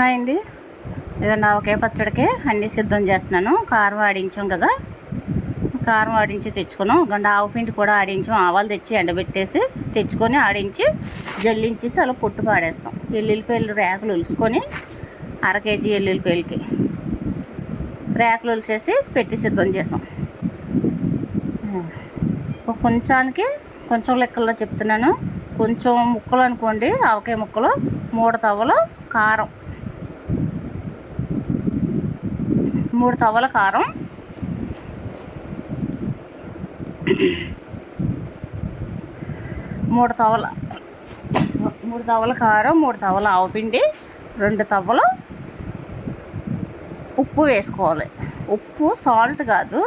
Hi అండి. ఏదన్నా ఒకే పచ్చడికే అన్నీ సిద్ధం చేస్తున్నాను. కారం ఆడించాం కదా. కారం ఆడించి తెచ్చుకున్నాం. గంట ఆవు పిండి కూడా ఆడించాం. ఆవాలు తెచ్చి ఎండబెట్టేసి తెచ్చుకొని ఆడించి జల్లించేసి అలా పొట్టు పాడేస్తాం. ఎల్లుల్లిపాయలు రేకులు ఉలుసుకొని అర కేజీ ఎల్లుల్లిపాయలకి రేకులు ఉలిసేసి పెట్టి సిద్ధం చేసాం. కొంచానికి కొంచెం లెక్కల్లో చెప్తున్నాను. కొంచెం ముక్కలు అనుకోండి ఆవకాయ ముక్కలు మూడు తవ్వలు కారం. మూడు తవ్వల కారం. మూడు తవ్వల మూడు తవ్వల కారం మూడు తవ్వల ఆవుపిండి రెండు తవ్వలు ఉప్పు వేసుకోవాలి. ఉప్పు సాల్ట్ కాదు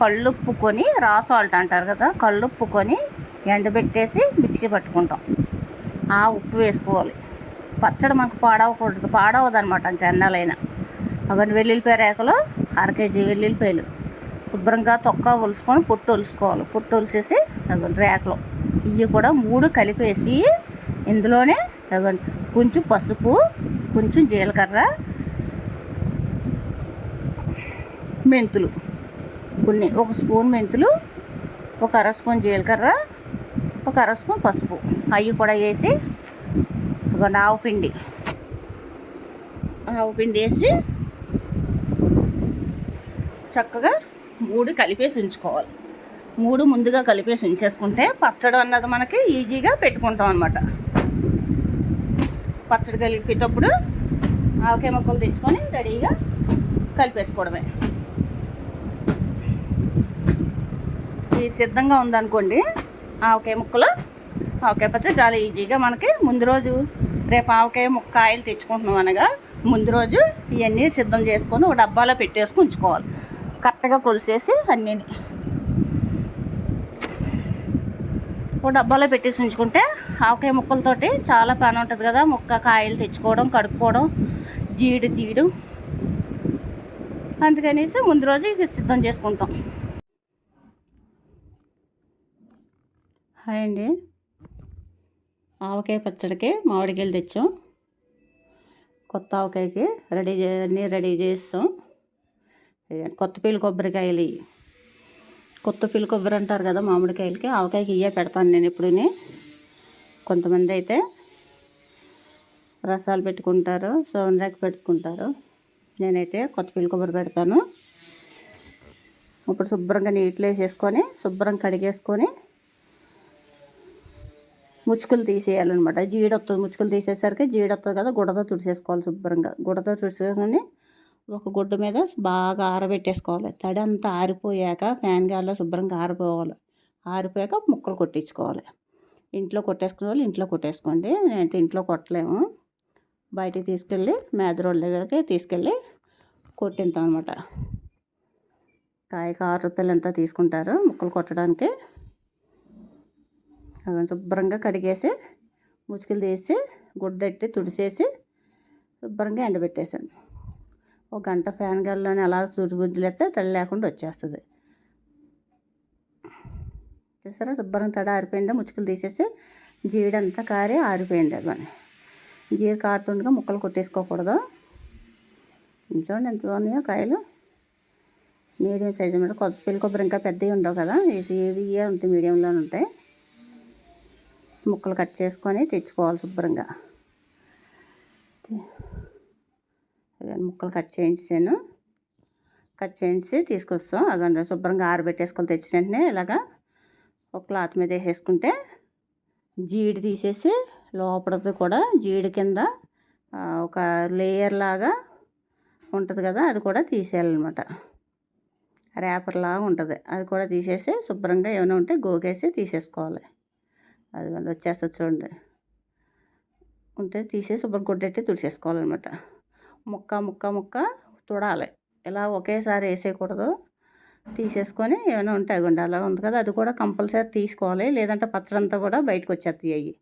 కళ్ళుప్పుకొని రా సాల్ట్ అంటారు కదా కళ్ళుప్పుకొని ఎండబెట్టేసి మిక్సీ పట్టుకుంటాం. ఆ ఉప్పు వేసుకోవాలి. పచ్చడి మనకు పాడవకూడదు పాడవదనమాట అనమాట ఇంక ఎన్నాలైనా వెల్లుల్లిపాయ రేకలు అర కేజీ వెల్లుల్లిపాయలు. శుభ్రంగా తొక్క ఒలుసుకొని పొట్టు ఒలుసుకోవాలి. పొట్టు ఒలిసేసి అగండి రేకలు ఇవి కూడా మూడు కలిపేసి ఇందులోనే అగండి కొంచెం పసుపు కొంచెం జీలకర్ర మెంతులు. కొన్ని ఒక స్పూన్ మెంతులు ఒక అర స్పూన్ జీలకర్ర ఒక అర స్పూన్ పసుపు. అవి కూడా వేసి ఒక ఆవు పిండి. ఆవు పిండి వేసి చక్కగా మూడు కలిపేసి ఉంచుకోవాలి. మూడు ముందుగా కలిపేసి ఉంచేసుకుంటే పచ్చడి అన్నది మనకి ఈజీగా పెట్టుకుంటాం అనమాట పచ్చడి కలిపేటప్పుడు ఆవకాయ ముక్కలు తెచ్చుకొని రెడీగా కలిపేసుకోవడమే. ఇది సిద్ధంగా ఉందనుకోండి ఆవకాయ ముక్కలు ఆవకాయ పచ్చడి చాలా ఈజీగా మనకి ముందు రోజు రేపు ఆవకాయ ముక్క ఆయిల్ తెచ్చుకుంటున్నాం అనగా ముందు రోజు ఇవన్నీ సిద్ధం చేసుకొని ఒక డబ్బాలో పెట్టేసుకుని ఉంచుకోవాలి. కరెక్ట్గా కొలిసేసి అన్నీ ఓ డబ్బాలో పెట్టేసి ఉంచుకుంటే ఆవకాయ ముక్కలతోటి చాలా పని ఉంటుంది కదా. ముక్క కాయలు తెచ్చుకోవడం కడుక్కోవడం జీడి తీయడం. అందుకనేసి ముందు రోజు ఇక సిద్ధం చేసుకుంటాం. హాయ్ అండి. ఆవకాయ పచ్చడికి మామిడికాయలు తెచ్చాం. కొత్త ఆవకాయకి రెడీ అన్నీ రెడీ చేస్తాం. ఇదిగోండి కొత్త కొబ్బరికాయలు. ఇవి కొత్త కొబ్బరి అంటారు కదా మామిడికాయలకి ఆవకాయకి ఇవే పెడతాను నేను ఎప్పుడుని. కొంతమంది అయితే రసాలు పెట్టుకుంటారు సోనరాకి పెట్టుకుంటారు. నేనైతే కొత్త కొబ్బరి పెడతాను. ఇప్పుడు శుభ్రంగా నీటిలో వేసేసుకొని శుభ్రం కడిగేసుకొని ముచ్చుకులు తీసేయాలన్నమాట. జీడ వస్తుంది ముచ్చుకులు తీసేసరికి జీడ వస్తుంది కదా గుడతో తుడిసేసుకోవాలి శుభ్రంగా. గుడతో తుడిసేసుకొని ఒక గుడ్డ మీద బాగా ఆరబెట్టేసుకోవాలి. తడి అంతా ఆరిపోయాక ఫ్యాన్ గాల్లో శుభ్రంగా ఆరిపోవాలి. ఆరిపోయాక ముక్కలు కొట్టించుకోవాలి. ఇంట్లో కొట్టేసుకునే వాళ్ళు ఇంట్లో కొట్టేసుకోండి. నేనైతే ఇంట్లో కొట్టలేము. బయటికి తీసుకెళ్ళి మేదరోళ్ళ దగ్గరికి తీసుకెళ్ళి కొట్టింతాం అనమాట కాయకు ఆరు రూపాయలు ఎంత తీసుకుంటారు ముక్కలు కొట్టడానికి. అవి శుభ్రంగా కడిగేసి ముసుగులు తీసి గుడ్డెట్టి తుడిసేసి శుభ్రంగా ఎండబెట్టేసాను ఒక గంట ఫ్యాన్ గాల్లోనే అలా తుడిగుజ్జులెత్తే తడి లేకుండా వచ్చేస్తుంది. చూసారా? శుభ్రంగా తడి ఆరిపోయిందా? ముచ్చుకులు తీసేసి జీడంతా కారి ఆరిపోయింది అవి జీడి కారుతుండగా ముక్కలు కొట్టేసుకోకూడదు. చూడండి ఎంత బాగున్నాయో కాయలు? మీడియం సైజు మీద కొత్త పిల్లి కొబ్బరి ఇంకా పెద్దవి ఉండవు కదా? ఇవి ఉంటాయి మీడియంలోనే ఉంటాయి. ముక్కలు కట్ చేసుకొని తెచ్చుకోవాలి శుభ్రంగా. ముక్కలు కట్ చేయించాను కట్ చేయించి తీసుకొస్తాం. అగండి శుభ్రంగా ఆరబెట్టేసుకొని తెచ్చిన వెంటనే ఇలాగా ఒక క్లాత్ మీద వేసేసుకుంటే జీడి తీసేసి లోపలది కూడా జీడి కింద ఒక లేయర్ లాగా ఉంటుంది కదా అది కూడా తీసేయాలన్నమాట. రేపర్ లాగా ఉంటుంది. అది కూడా తీసేసి శుభ్రంగా ఏమైనా ఉంటే గోగేసి తీసేసుకోవాలి. అది వాళ్ళు వచ్చేస్తుంది చూడండి. ఉంటే తీసేసి శుభ్రం కొట్టేట్టి తుడిచేసుకోవాలన్నమాట ముక్క ముక్క ముక్క తుడాలి. ఇలా ఒకేసారి వేసేయకూడదు. తీసేసుకొని ఏమైనా ఉంటే అవి అలా ఉంది కదా అది కూడా కంపల్సరీ తీసుకోవాలి. లేదంటే పచ్చడంతా కూడా బయటకు వచ్చేస్తాయి అవి.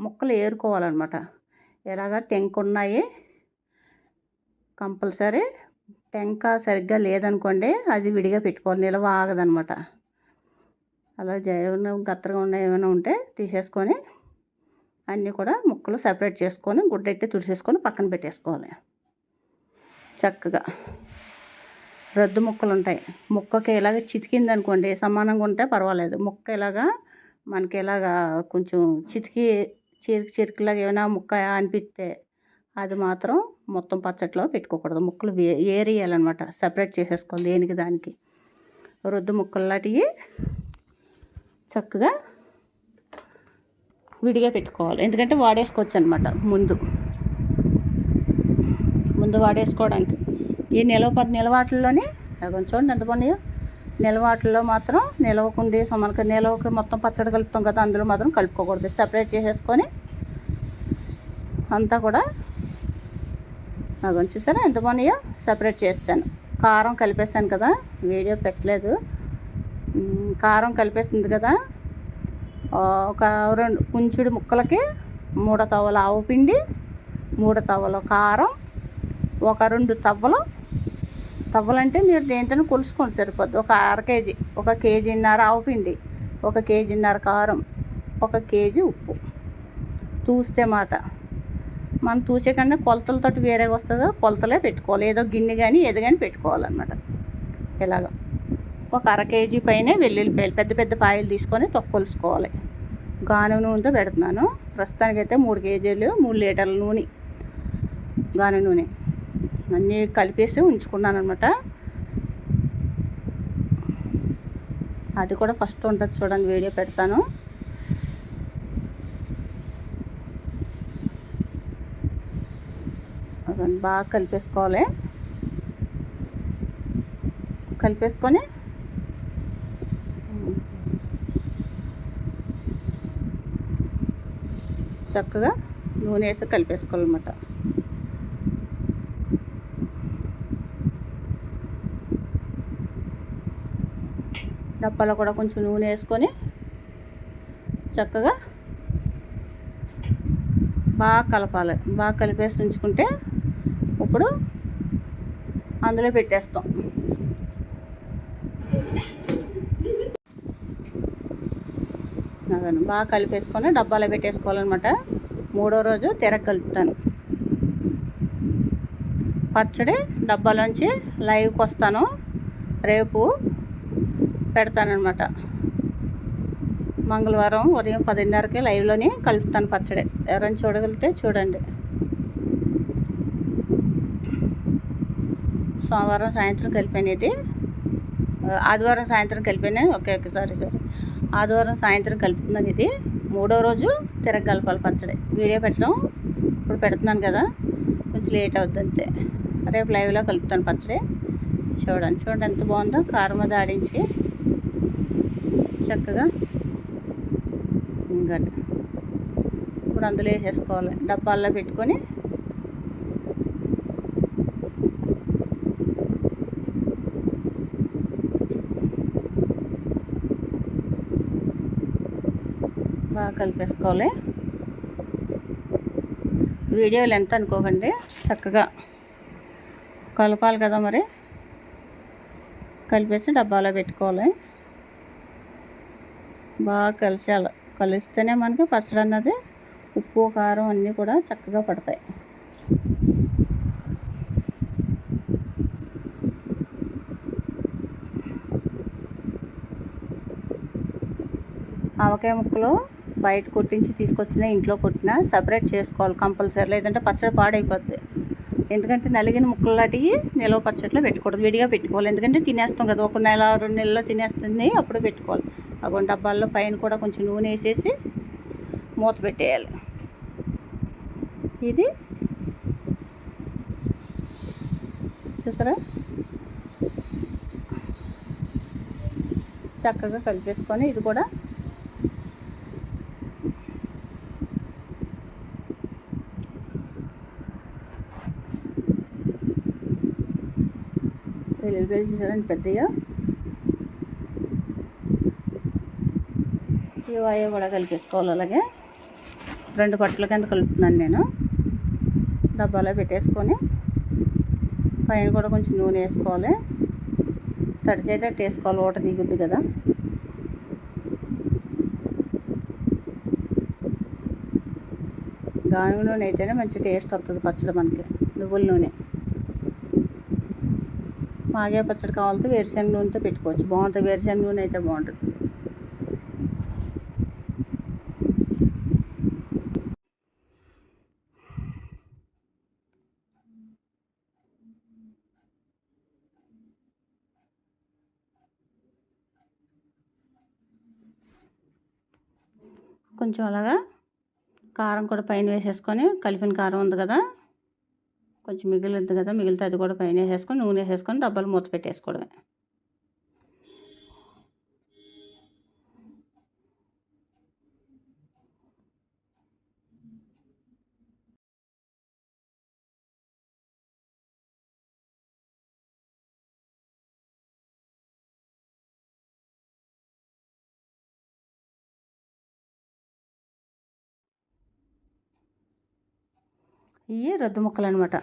ముక్కలు ఏరుకోవాలన్నమాట. ఇలాగ టెంక్ ఉన్నాయి. కంపల్సరీ టెంక సరిగ్గా లేదనుకోండి అది విడిగా పెట్టుకోవాలి. నిలవ ఆగదనమాట అలా ఏమైనా గత్తరగా ఉన్న ఏమైనా ఉంటే తీసేసుకొని అన్నీ కూడా ముక్కలు సపరేట్ చేసుకొని గుడ్డెట్టి తుడిసేసుకొని పక్కన పెట్టేసుకోవాలి. చక్కగా. రద్దు ముక్కలు ఉంటాయి ముక్కకి ఇలాగ చితికింది అనుకోండి సమానంగా ఉంటే పర్వాలేదు. ముక్క ఇలాగా మనకి ఇలాగా కొంచెం చితికి చిరికి చిరికిలాగా ఏమైనా ముక్క అనిపిస్తే అది మాత్రం మొత్తం పచ్చట్లో పెట్టుకోకూడదు. ముక్కలు వే ఏరియాలన్నమాట. సపరేట్ చేసేసుకోవాలి దేనికి దానికి. రొద్దు ముక్కలు లాంటివి చక్కగా విడిగా పెట్టుకోవాలి. ఎందుకంటే వాడేసుకోవచ్చు అనమాట ముందు. ముందు వాడేసుకోవడానికి. ఈ నిలవ పది నిలవాట్లలోనే కొంచెం చూడండి ఎంత బాగున్నాయో. నిలవాటల్లో మాత్రం నిలవకుండి మనకి నిలవకి మొత్తం పచ్చడి కలుపుతాం కదా అందులో మాత్రం కలుపుకోకూడదు. సపరేట్ చేసేసుకొని అంతా కూడా నాకు చూసారా ఎంత బాగున్నాయో? సపరేట్ చేస్తాను కారం కలిపేసాను కదా వీడియో పెట్టలేదు. కారం కలిపేసింది కదా ఒక రెండు కుంచుడు ముక్కలకి మూడు తవ్వల ఆవు పిండి మూడు తవ్వల కారం ఒక రెండు తవ్వలు. తవ్వలంటే మీరు దేంతో కొలుసుకోండి సరిపోద్ది. ఒక అర కేజీ ఒక కేజీన్నర ఆవుపిండి ఒక కేజీన్నర కారం ఒక కేజీ ఉప్పు. తూస్తే మాట. మనం తూసే కన్నా కొలతలతో వేరేగా వస్తుందో కొలతలే పెట్టుకోవాలి. ఏదో గిన్నె కానీ ఏది కానీ పెట్టుకోవాలన్నమాట. ఇలాగ ఒక అర కేజీ పైనే వెల్లుల్లిపాయలు పెద్ద పెద్ద పాయలు తీసుకొని తొక్కొలుసుకోవాలి గాను నూనెతో పెడుతున్నాను. ప్రస్తుతానికైతే మూడు కేజీలు మూడు లీటర్ల నూనె. గాను నూనె. అన్నీ కలిపేసి ఉంచుకున్నాను అనమాట అది కూడా ఫస్ట్ ఉంటుంది చూడండి వీడియో పెడతాను. బాగా కలిపేసుకోవాలి. కలిపేసుకొని చక్కగా నూనె వేసి కలిపేసుకోవాలన్నమాట. డబ్బాలో కూడా కొంచెం నూనె వేసుకొని చక్కగా బాగా కలపాలి. బాగా కలిపేసి ఉంచుకుంటే ఇప్పుడు అందులో పెట్టేస్తాం. అదను బాగా కలిపేసుకొని డబ్బాలో పెట్టేసుకోవాలన్నమాట. మూడో రోజు తెర కలుపుతాను. పచ్చడి డబ్బాలోంచి లైవ్కి వస్తాను. రేపు పెడతానమాట మంగళవారం ఉదయం పదిన్నరకే లైవ్లోనే కలుపుతాను పచ్చడి. ఎవరైనా చూడగలిగితే చూడండి. సోమవారం సాయంత్రం కలిపాను ఇది. ఆదివారం సాయంత్రం కలిపాను. Okay okay sorry sorry. ఆదివారం సాయంత్రం కలుపుతున్నాను ఇది. మూడో రోజు తిరగ కలపాలి పచ్చడి. వీడియో పెట్టడం ఇప్పుడు పెడుతున్నాను కదా. కొంచెం లేట్ అవుద్ది అంతే. రేపు లైవ్లో కలుపుతాను పచ్చడి. చూడండి చూడండి ఎంత బాగుందో. కారం అది ఆడించి చక్కగా ఇంకా ఇప్పుడు అందులో వేసేసుకోవాలి. డబ్బాల్లో పెట్టుకొని బాగా కలిపేసుకోవాలి. వీడియోలు ఎంత అనుకోకండి చక్కగా కలపాలి కదా మరి. కలిపేసి డబ్బాలో పెట్టుకోవాలి. బాగా కలిసేయాలి. కలిస్తేనే మనకి పచ్చడి అన్నది ఉప్పు కారం అన్నీ కూడా చక్కగా పడతాయి. ఆవకాయ ముక్కలు బయట కొట్టించి తీసుకొచ్చిన ఇంట్లో కొట్టిన సపరేట్ చేసుకోవాలి కంపల్సరీ. లేదంటే పచ్చడి పాడైపోద్ది. ఎందుకంటే నలిగిన ముక్కలు లాంటివి నిలవ పచ్చట్లో పెట్టుకూడదు విడిగా పెట్టుకోవాలి. ఎందుకంటే తినేస్తాం కదా ఒక నెల రెండు నెలల్లో తినేస్తుంది అప్పుడు పెట్టుకోవాలి. అటువంటి డబ్బాల్లో పైన కూడా కొంచెం నూనె వేసేసి మూత పెట్టేయాలి. ఇది చూసారా? చక్కగా కలిపేసుకొని ఇది కూడా వెల్లుల్లిపాయలు చూసారండి పెద్దగా అవి కూడా కలిపేసుకోవాలి అలాగే. రెండు పట్ల కింద కలుపుతున్నాను నేను. డబ్బాలో పెట్టేసుకొని పైన కూడా కొంచెం నూనె వేసుకోవాలి. తడిచేటట్టు వేసుకోవాలి. ఊట దిగుద్ది కదా. గానుగ నూనె అయితేనే మంచి టేస్ట్ వస్తుంది పచ్చడి మనకి. నువ్వుల నూనె. మాగే పచ్చడి కావాలంటే వేరుశెనగ నూనెతో పెట్టుకోవచ్చు. బాగుంటుంది. వేరుశెనగ నూనె అయితే బాగుంటుంది. కొంచెం అలాగా కారం కూడా పైన వేసేసుకొని కలిపిన కారం ఉంది కదా కొంచెం మిగిలిద్ది కదా మిగిలితే అది కూడా పైన వేసేసుకొని నూనె వేసేసుకొని డబ్బాలు మూత పెట్టేసుకోవడమే. ఇవి రద్దు ముక్కలు అనమాట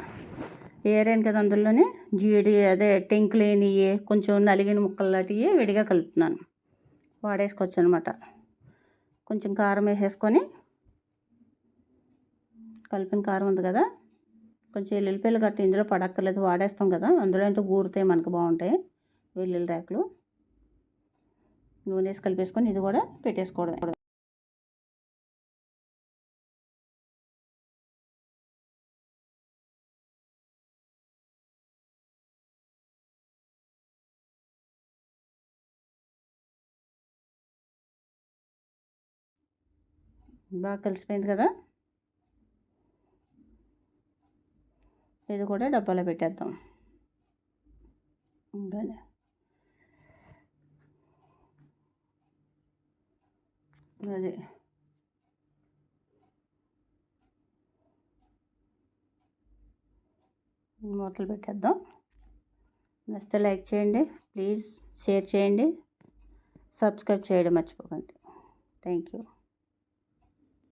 ఏరాను కదా అందులోనే జీడి అదే టెంక్ లేనివి కొంచెం నలిగిన ముక్కలు లాంటివి విడిగా కలుపుతున్నాను. వాడేసుకోవచ్చు అనమాట కొంచెం కారం వేసేసుకొని కలిపిన కారం ఉంది కదా కొంచెం వెల్లుల్లిపాయలు గట్ట ఇందులో పడక్కర్లేదు వాడేస్తాం కదా అందులో ఎంతో ఊరితే మనకు బాగుంటాయి వెల్లుల్లి రేకులు. నూనె వేసి కలిపేసుకొని ఇది కూడా పెట్టేసుకోవడం బాగా కలిసిపోయింది కదా? ఇది కూడా డబ్బాలో పెట్టేద్దాం. ఇంకా అదే. మూతలు పెట్టేద్దాం. నచ్చితే లైక్ చేయండి. ప్లీజ్ షేర్ చేయండి. సబ్స్క్రైబ్ చేయడం మర్చిపోకండి. Thank you.